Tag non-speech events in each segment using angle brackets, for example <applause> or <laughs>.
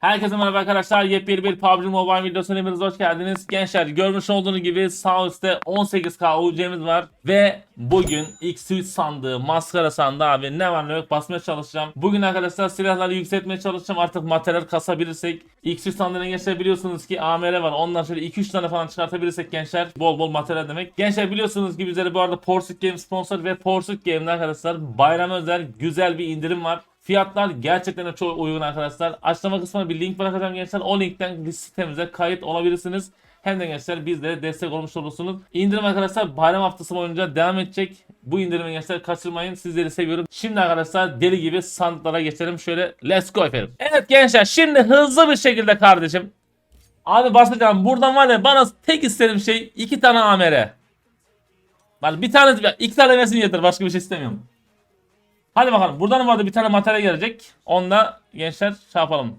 Herkese merhaba arkadaşlar. Yepyeni bir PUBG Mobile videosuna hepiniz hoş geldiniz. Gençler görmüş olduğunuz gibi sağ üstte 18k UC'miz var. Ve bugün X3 sandığı, maskara sandığı abi ne var ne yok basmaya çalışacağım. Bugün arkadaşlar silahları yükseltmeye çalışacağım. Artık materyal kasabilirsek. X3 sandığına gençler biliyorsunuz ki AMR var. Ondan şöyle 2-3 tane falan çıkartabilirsek gençler bol bol materyal demek. Gençler biliyorsunuz ki bizleri bu arada Porsuk Game sponsor ve Porsuk Game'de arkadaşlar bayram özel güzel bir indirim var. Fiyatlar gerçekten çok uygun arkadaşlar. Açıklama kısmına bir link bırakacağım gençler. O linkten sitemize kayıt olabilirsiniz. Hem de gençler bizlere destek olmuş olursunuz. İndirim arkadaşlar bayram haftası boyunca devam edecek. Bu indirimi gençler kaçırmayın. Sizleri seviyorum. Şimdi arkadaşlar deli gibi sandıklara geçelim. Şöyle let's go efendim. Evet gençler şimdi hızlı bir şekilde kardeşim. Abi basacağım. Buradan var ya bana tek istediğim şey iki tane AMR. Bak bir tane iki tane versin yeter. Başka bir şey istemiyorum. Hadi bakalım. Buradan vardı bir tane materyal gelecek. Onda gençler şey yapalım.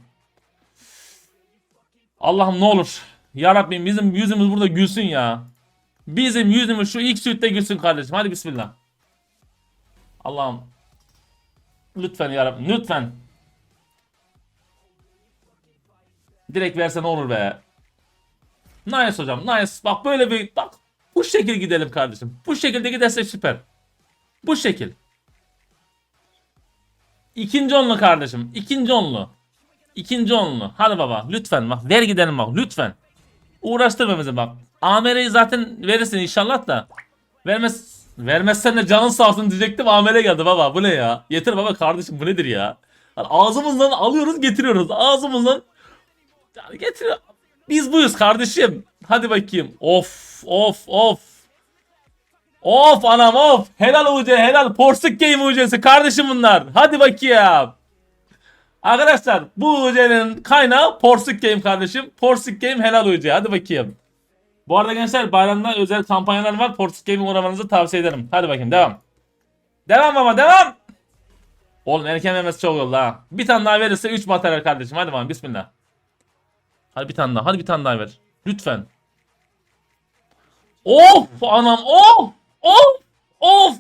Allah'ım ne olur. Ya Rabbim bizim yüzümüz burada gülsün ya. Bizim yüzümüz şu ilk sütte gülsün kardeşim. Hadi bismillah. Allah'ım. Lütfen ya Rabbim. Lütfen. Direkt verse ne olur be. Nice hocam. Nice. Bak böyle bir bak. Bu şekil gidelim kardeşim. Bu şekilde giderse süper. Bu şekil. İkinci onlu kardeşim. İkinci onlu. İkinci onlu. Hadi baba lütfen bak ver gidelim bak lütfen. Uğraştırma bizi bak. AMR'yi zaten verirsin inşallah da. Vermez vermezsen de canın sağ olsun diyecektim AMR geldi baba bu ne ya? Yeter baba kardeşim bu nedir ya? Yani ağzımızdan alıyoruz getiriyoruz ağzımızdan. Yani getiriyor. Biz buyuz kardeşim. Hadi bakayım. Of of of. Of anam of. Helal UC helal. Porsuk Game UC'si kardeşim bunlar. Hadi bakayım. Arkadaşlar bu UC'nin kaynağı Porsuk Game kardeşim. Porsuk Game helal UC. Hadi bakayım. Bu arada gençler bayramda özel kampanyalar var. Porsuk Game'i uğramanızı tavsiye ederim. Hadi bakayım devam. Devam baba devam. Oğlum erken vermesi çok oldu ha. Bir tane daha verirse 3 materyal kardeşim. Hadi bakalım bismillah. Hadi bir tane daha. Hadi bir tane daha ver. Lütfen. Of anam of of of.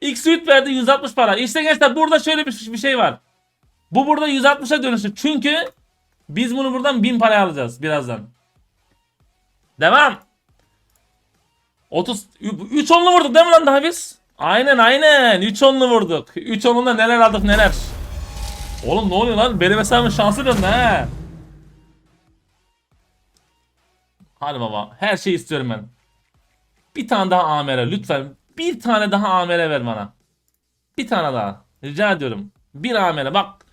X suit verdi 160 para. İşte gençler burada şöyle bir, bir şey var. Bu burada 160'a dönüştü. Çünkü biz bunu buradan 1000 paraya alacağız birazdan. Devam. 30 3 onlu vurduk değil mi lan daha biz? Aynen aynen 3 onlu vurduk. 3 onlunda neler aldık neler. Oğlum ne oluyor lan? Benim hesabımın şansı döndü he. Hadi baba. Her şeyi istiyorum ben. Bir tane daha AMR lütfen. Bir tane daha AMR ver bana. Bir tane daha. Rica ediyorum. Bir AMR bak.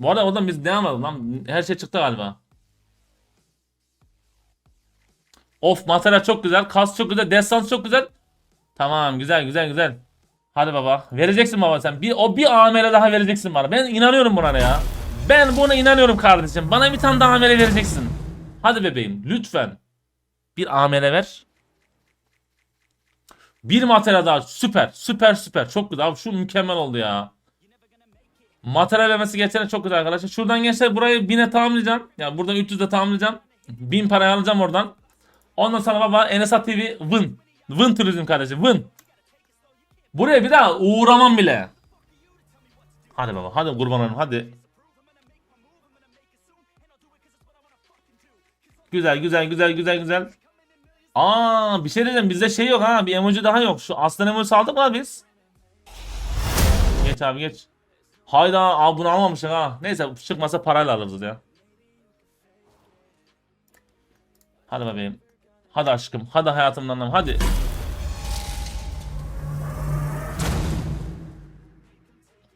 Bu arada oradan biz devam edelim lan. Her şey çıktı galiba. Of materyal çok güzel. Kas çok güzel. Destans çok güzel. Tamam güzel güzel güzel. Hadi baba. Vereceksin baba sen. Bir, o bir AMR daha vereceksin bana. Ben inanıyorum buna ya. Ben buna inanıyorum kardeşim. Bana bir tane daha AMR vereceksin. Hadi bebeğim lütfen. Bir AMR ver. Bir materyal daha süper süper süper çok güzel abi şu mükemmel oldu ya. Materyal vermesi gerçekten çok güzel arkadaşlar. Şuradan gençler burayı 1000'e tamamlayacağım. Yani buradan 300'e tamamlayacağım. 1000 parayı alacağım oradan. Ondan sonra baba NSA TV win. Win turizm kardeşim win. Buraya bir daha uğramam bile. Hadi baba hadi kurban olayım hadi. Güzel güzel güzel güzel güzel. Aa bir şey diyeceğim bizde şey yok ha bir emoji daha yok. Şu aslan emojisi aldık mı biz? Geç abi geç. Hayda abi bunu almamıştık ha. Neyse çıkmasa parayla alırız ya. Hadi bebeğim. Hadi aşkım. Hadi hayatımdan anlam. Hadi.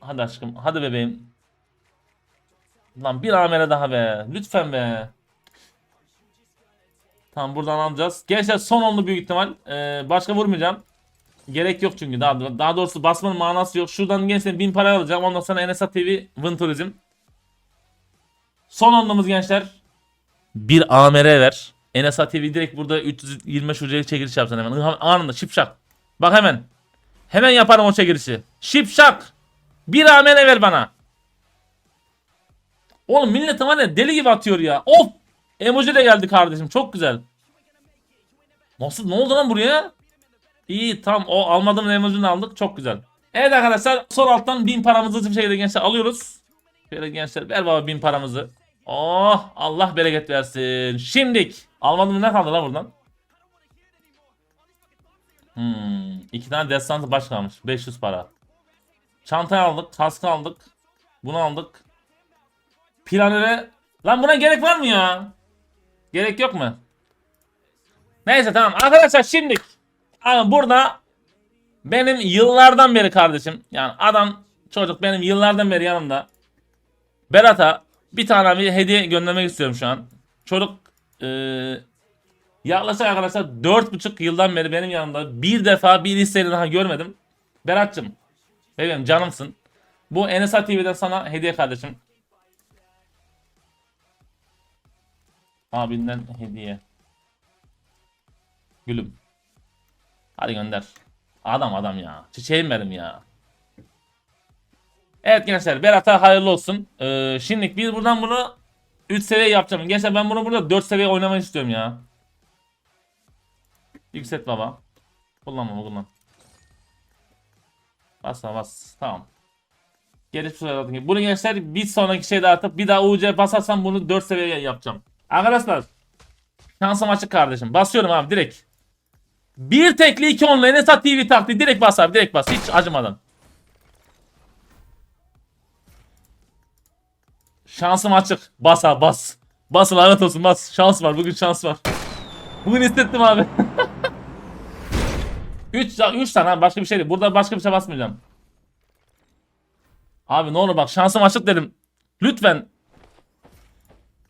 Hadi aşkım. Hadi bebeğim. Lan bir amele daha be. Lütfen be. Tamam buradan alacağız. Gençler son onlu büyük ihtimal. Ee, başka vurmayacağım. Gerek yok çünkü daha daha doğrusu basmanın manası yok. Şuradan gençler 1000 para alacağım. Ondan sonra NSA TV Win Tourism. Son onlumuz gençler. Bir AMR ver. NSA TV direkt burada 325 hocaya çekiliş yapsın hemen. Anında şipşak. Bak hemen. Hemen yaparım o çekilişi. Şipşak. Bir AMR ver bana. Oğlum millet var ya deli gibi atıyor ya. Of. Emoji de geldi kardeşim. Çok güzel. Nasıl ne oldu lan buraya? İyi tam o almadığımız emojini aldık. Çok güzel. Evet arkadaşlar son alttan 1000 paramızı hızlı bir şekilde gençler alıyoruz. Şöyle gençler ver baba bin paramızı. Oh Allah bereket versin. Şimdik. Almadım ne kaldı lan buradan? Hmm, iki tane destansı baş kalmış. 500 para. Çantayı aldık. Kaskı aldık. Bunu aldık. Planere. Lan buna gerek var mı ya? Gerek yok mu? Neyse tamam. Arkadaşlar şimdik. Abi burada benim yıllardan beri kardeşim. Yani adam çocuk benim yıllardan beri yanımda. Berat'a bir tane bir hediye göndermek istiyorum şu an. Çocuk eee yaklaşık arkadaşlar 4,5 yıldan beri benim yanımda bir defa bir isteğini daha görmedim. Berat'cığım bebeğim canımsın. Bu Enesa TV'den sana hediye kardeşim. Abinden hediye. Gülüm. Hadi gönder. Adam adam ya. Çiçeğim benim ya. Evet gençler Berat'a hayırlı olsun. Ee, şimdi biz buradan bunu 3 seviye yapacağım. Gençler ben bunu burada 4 seviye oynamak istiyorum ya. Yükselt baba. Kullanma kullan. Bas bas. Tamam. Olarak gibi. Bunu gençler bir sonraki şeyde artık bir daha UC basarsam bunu 4 seviye yapacağım. Arkadaşlar. Şansım açık kardeşim. Basıyorum abi direkt. Bir tekli iki onla Enesat TV taktiği direkt bas abi direkt bas hiç acımadan. Şansım açık. Bas abi bas. Bas lanet olsun bas. Şans var bugün şans var. Bugün hissettim abi. <laughs> 3 3 tane abi başka bir şey değil. Burada başka bir şey basmayacağım. Abi ne olur bak şansım açık dedim. Lütfen.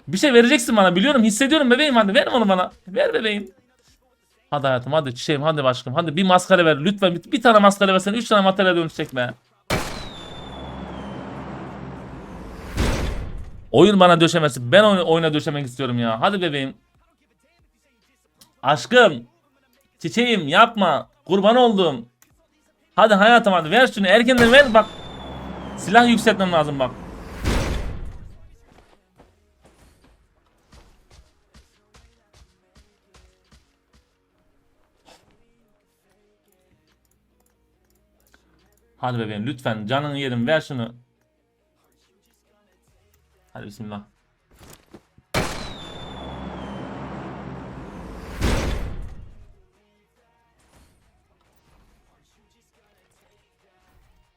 Bir şey vereceksin bana biliyorum hissediyorum bebeğim hadi ver onu bana. Ver bebeğim. Hadi hayatım hadi çiçeğim hadi başkanım hadi bir maskara ver lütfen bir, bir tane maskara versen 3 tane materyal dönüşecek be. Oyun bana döşemesi ben oyuna, oyuna döşemek istiyorum ya hadi bebeğim. Aşkım çiçeğim yapma kurban oldum. Hadi hayatım hadi ver şunu erkenden ver bak. Silah yükseltmem lazım bak. Hadi bebeğim lütfen canını yerim ver şunu. Hadi bismillah.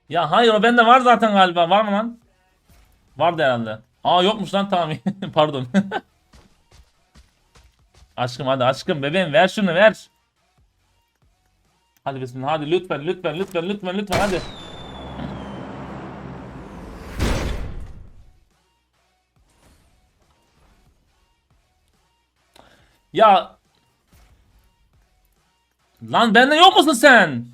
Ya hayır o bende var zaten galiba. Var mı lan? Vardı herhalde. Aa yokmuş lan tamam. <laughs> Pardon. <laughs> aşkım hadi aşkım bebeğim ver şunu ver. Hadi bismillah hadi lütfen lütfen lütfen lütfen lütfen hadi. Ya Lan bende yok musun sen?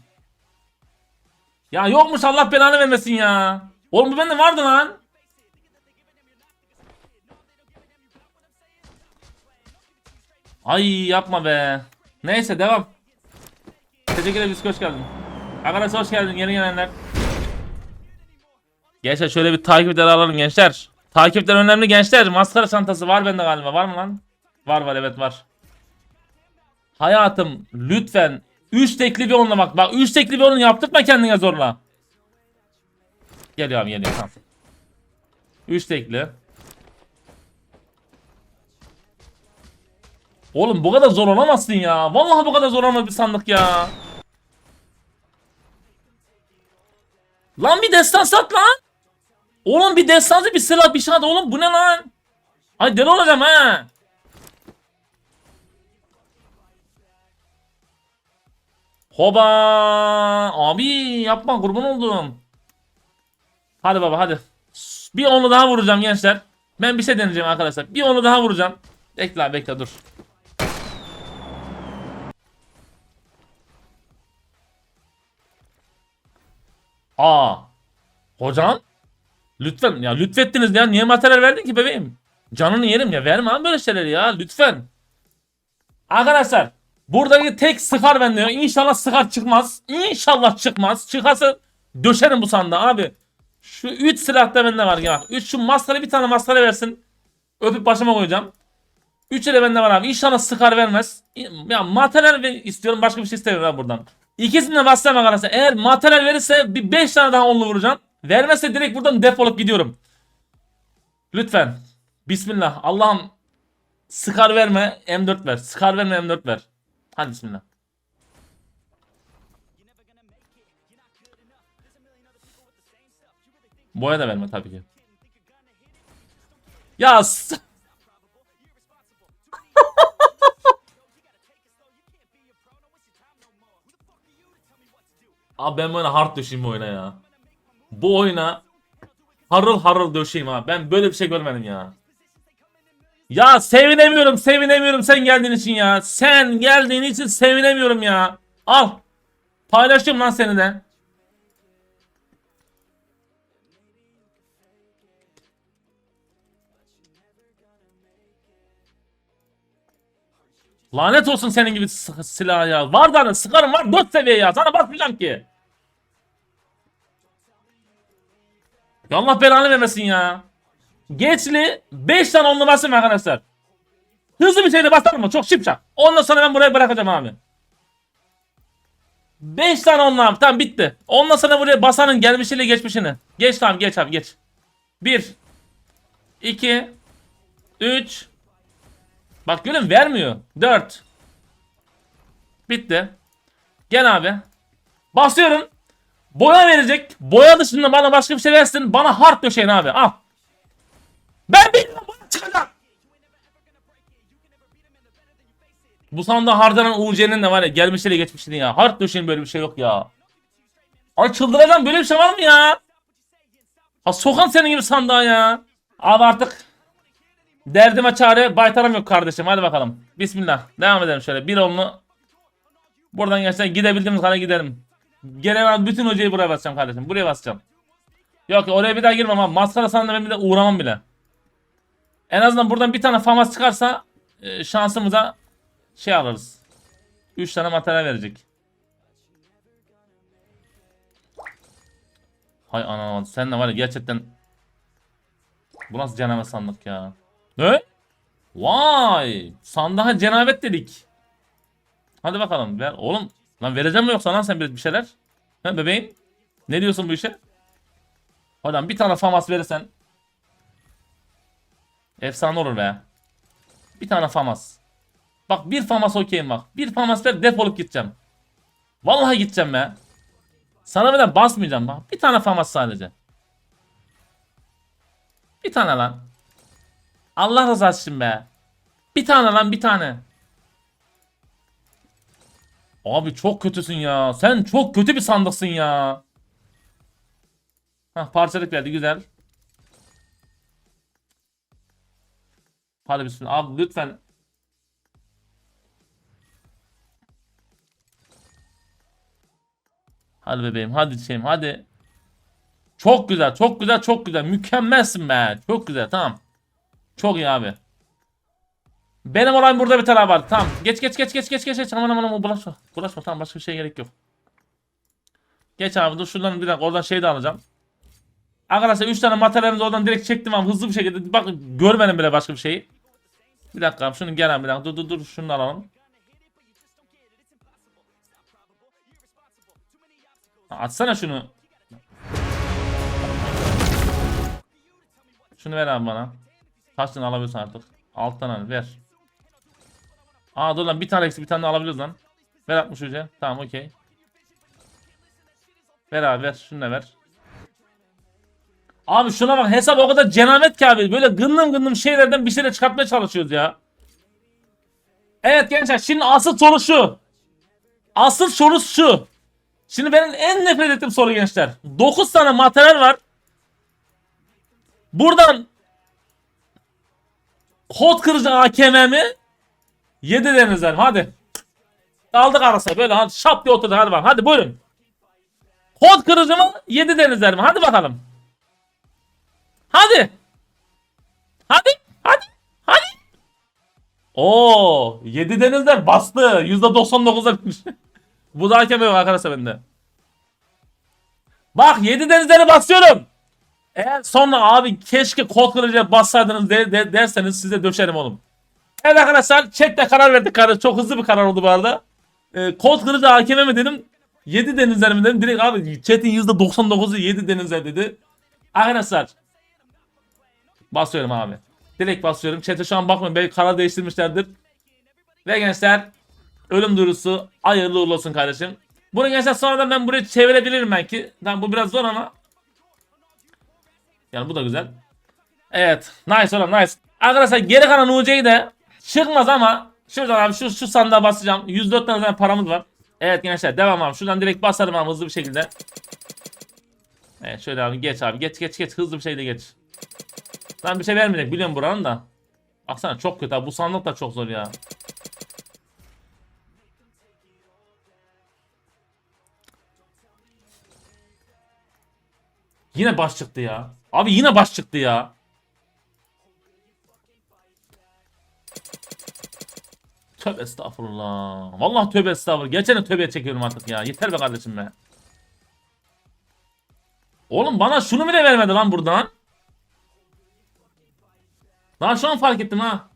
Ya yokmuş Allah belanı vermesin ya. Oğlum bu bende vardı lan. Ay yapma be. Neyse devam. Teşekkür ederiz hoş geldin. Arkadaşlar hoş geldin yeni gelenler. Gençler şöyle bir takipleri alalım gençler. Takipler önemli gençler. Maskara çantası var bende galiba. Var mı lan? Var var evet var. Hayatım lütfen 3 tekli bir onunla bak. Bak 3 tekli bir onu yaptırtma kendine zorla. Geliyor abi geliyor tamam. 3 tekli. Oğlum bu kadar zor olamazsın ya. Vallahi bu kadar zor olmaz bir sandık ya. Lan bir destan sat lan. Oğlum bir destansı bir silah bir at oğlum bu ne lan? Ay deli olacağım ha. Hoba abi yapma kurban oldum. Hadi baba hadi. Bir onu daha vuracağım gençler. Ben bir şey deneyeceğim arkadaşlar. Bir onu daha vuracağım. Bekle bekle dur. Aa. Hocam. Lütfen ya lütfettiniz ya. Niye materyal verdin ki bebeğim? Canını yerim ya. Verme abi böyle şeyleri ya. Lütfen. Arkadaşlar. Buradaki tek sıkar bende ya. İnşallah sıkar çıkmaz. İnşallah çıkmaz. Çıkarsa döşerim bu sandığa abi. Şu 3 silah da bende var ya. 3 şu maskara bir tane maskara versin. Öpüp başıma koyacağım. 3 de bende var abi. İnşallah sıkar vermez. Ya materyal istiyorum başka bir şey istemiyorum abi buradan. İkisini de bastırma arkadaşlar. Eğer materyal verirse bir 5 tane daha onlu vuracağım. Vermezse direkt buradan defolup gidiyorum. Lütfen. Bismillah. Allah'ım Skar verme M4 ver. Skar verme M4 ver. Hadi bismillah. Boya da verme tabii ki. Ya Abi ben böyle hard döşeyim bu oyuna ya. Bu oyuna harıl harıl döşeyim ha. Ben böyle bir şey görmedim ya. Ya sevinemiyorum, sevinemiyorum sen geldiğin için ya. Sen geldiğin için sevinemiyorum ya. Al. Paylaşıyorum lan seni de. Lanet olsun senin gibi silah ya. Var da sıkarım var 4 seviye ya. Sana bakmayacağım ki. Ya Allah belanı vermesin ya. Geçli 5 tane onlu basayım arkadaşlar. Hızlı bir şeyle basar mı? Çok şipşak. Ondan sonra ben buraya bırakacağım abi. 5 tane onlu abi. Tamam bitti. Ondan sonra buraya basanın gelmişiyle geçmişini. Geç tamam geç abi geç. 1 2 3 Bak görün vermiyor. 4 Bitti. Gel abi. Basıyorum. Boya verecek. Boya dışında bana başka bir şey versin. Bana hard döşeyin abi. Al. Ben bilmiyorum boya çıkacak. Bu sandığa harcanan UC'nin de var ya gelmişleri geçmişini ya. Hard döşeyin böyle bir şey yok ya. Ay çıldıracağım böyle bir şey var mı ya? Ha sokan senin gibi sandığa ya. Abi artık derdime çare baytarım yok kardeşim. Hadi bakalım. Bismillah. Devam edelim şöyle. Bir onlu. Buradan gerçekten gidebildiğimiz kadar gidelim. Gelen bütün hocayı buraya basacağım kardeşim. Buraya basacağım. Yok oraya bir daha girmem abi. Maskara sandım ben bir de uğramam bile. En azından buradan bir tane famas çıkarsa e, şansımıza şey alırız. 3 tane materyal verecek. Hay anam sen de var ya gerçekten bu nasıl cenabet sandık ya. Ne? Vay sandığa cenabet dedik. Hadi bakalım ver oğlum. Lan vereceğim mi yoksa lan sen bir, şeyler? He bebeğim? Ne diyorsun bu işe? Hocam bir tane famas verirsen Efsane olur be. Bir tane famas. Bak bir famas okeyim bak. Bir famas ver defolup gideceğim. Vallahi gideceğim be. Sana bile basmayacağım bak. Bir tane famas sadece. Bir tane lan. Allah rızası için be. Bir tane lan bir tane. Abi çok kötüsün ya. Sen çok kötü bir sandıksın ya. Hah parçalık verdi güzel. Hadi bismillah. Abi lütfen. Hadi bebeğim hadi şeyim hadi. Çok güzel çok güzel çok güzel. Mükemmelsin be. Çok güzel tamam. Çok iyi abi. Benim olayım burada bir tane var. Tamam. Geç geç geç geç geç geç. geç. Aman aman aman bulaşma. Bulaşma tamam başka bir şeye gerek yok. Geç abi dur şuradan bir dakika oradan şey de alacağım. Arkadaşlar 3 tane materyalimizi oradan direkt çektim ama hızlı bir şekilde. Bak görmedim bile başka bir şeyi. Bir dakika abi şunu gel abi bir dakika. Dur dur dur şunu alalım. Atsana şunu. Şunu ver abi bana. Kaç tane alabiliyorsun artık? Alttan al ver. Aa dur lan bir tane eksik bir tane de alabiliyoruz lan. Ver 60 hoca. Tamam okey. Ver abi ver. Şunu da ver. Abi şuna bak hesap o kadar cenabet ki abi. Böyle gındım gındım şeylerden bir şeyler çıkartmaya çalışıyoruz ya. Evet gençler şimdi asıl soru şu. Asıl soru şu. Şimdi benim en nefret ettiğim soru gençler. 9 tane materyal var. Buradan kod kırıcı AKM mi? 7 denizler hadi. Aldık arasına böyle hadi şap diye oturdu hadi bak hadi buyurun. Kod kırıcı mı? 7 denizler mi? Hadi bakalım. Hadi. Hadi. Hadi. Hadi. Oo, 7 denizler bastı. %99'a bitmiş. <laughs> Bu da hakem yok arkadaşlar bende. Bak 7 denizleri basıyorum. Eğer sonra abi keşke kod kırıcıya bassaydınız de, de- derseniz size döşerim oğlum. Evet arkadaşlar chatte karar verdik kardeş. Çok hızlı bir karar oldu bu arada. Ee, kod kırıcı hakeme mi dedim. 7 denizler mi dedim. Direkt abi chat'in %99'u 7 denizler dedi. Arkadaşlar Basıyorum abi. Direkt basıyorum. Chat'e şu an bakmayın. Belki karar değiştirmişlerdir. Ve gençler ölüm duyurusu hayırlı uğurlu olsun kardeşim. Bunu gençler sonradan ben buraya çevirebilirim belki. Tamam bu biraz zor ama. Yani bu da güzel. Evet. Nice oğlum nice. Arkadaşlar geri kalan UC'yi de çıkmaz ama şuradan abi şu, şu sandığa basacağım. 104 tane paramız var. Evet gençler devam abi. Şuradan direkt basarım abi hızlı bir şekilde. Evet şöyle abi geç abi. Geç geç geç hızlı bir şekilde geç. Ben bir şey vermeyecek biliyorum buranın da. Baksana çok kötü abi. Bu sandık da çok zor ya. Yine baş çıktı ya. Abi yine baş çıktı ya. Tövbe estağfurullah. Vallahi tövbe estağfurullah. Gerçekten tövbe çekiyorum artık ya. Yeter be kardeşim be. Oğlum bana şunu bile vermedi lan buradan. Daha şu an fark ettim ha.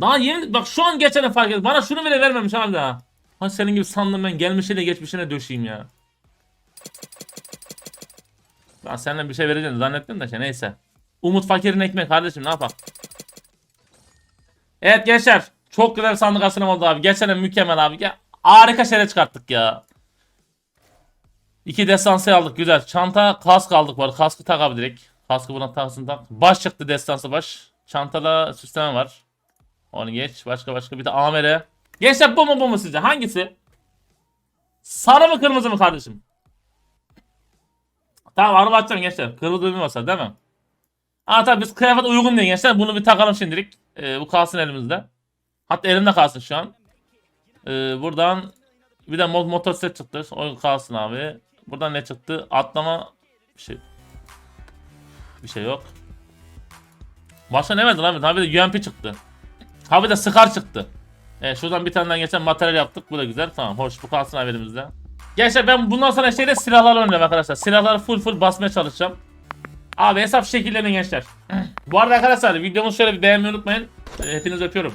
Daha yeni bak şu an geçene fark ettim. Bana şunu bile vermemiş abi daha. Ha senin gibi sandım ben gelmişine geçmişine döşeyim ya. Ben senden bir şey vereceğini zannettim de şey neyse. Umut fakirin ekmek kardeşim ne yapalım. Evet gençler. Çok güzel sandık asılım oldu abi. Geçen mükemmel abi. Ya, harika şeyler çıkarttık ya. İki destansı aldık güzel. Çanta kask aldık var. Kaskı tak abi direkt. Kaskı buna taksın tak. Baş çıktı destansı baş. Çantada süsleme var. Onu geç. Başka başka bir de amele. Gençler bu mu bu mu sizce? Hangisi? Sarı mı kırmızı mı kardeşim? Tamam araba açacağım gençler. Kırmızı bir masa değil mi? Aa tabii biz kıyafet uygun diye gençler. Bunu bir takalım şimdilik. Ee, bu kalsın elimizde. Hatta elimde kalsın şu an. Ee, buradan bir de mod motosiklet çıktı. O kalsın abi. Buradan ne çıktı? Atlama bir şey. Bir şey yok. Başka ne verdi lan? Abi de UMP çıktı. Abi de Scar çıktı. Evet şuradan bir tane geçen materyal yaptık. Bu da güzel. Tamam hoş bu kalsın abi elimizde. Gençler ben bundan sonra şeyde silahlar oynayacağım arkadaşlar. Silahları full full basmaya çalışacağım. Abi hesap şekillerin gençler. <clears throat> Bu arada arkadaşlar videomuzu şöyle bir beğenmeyi unutmayın. Hepinizi öpüyorum.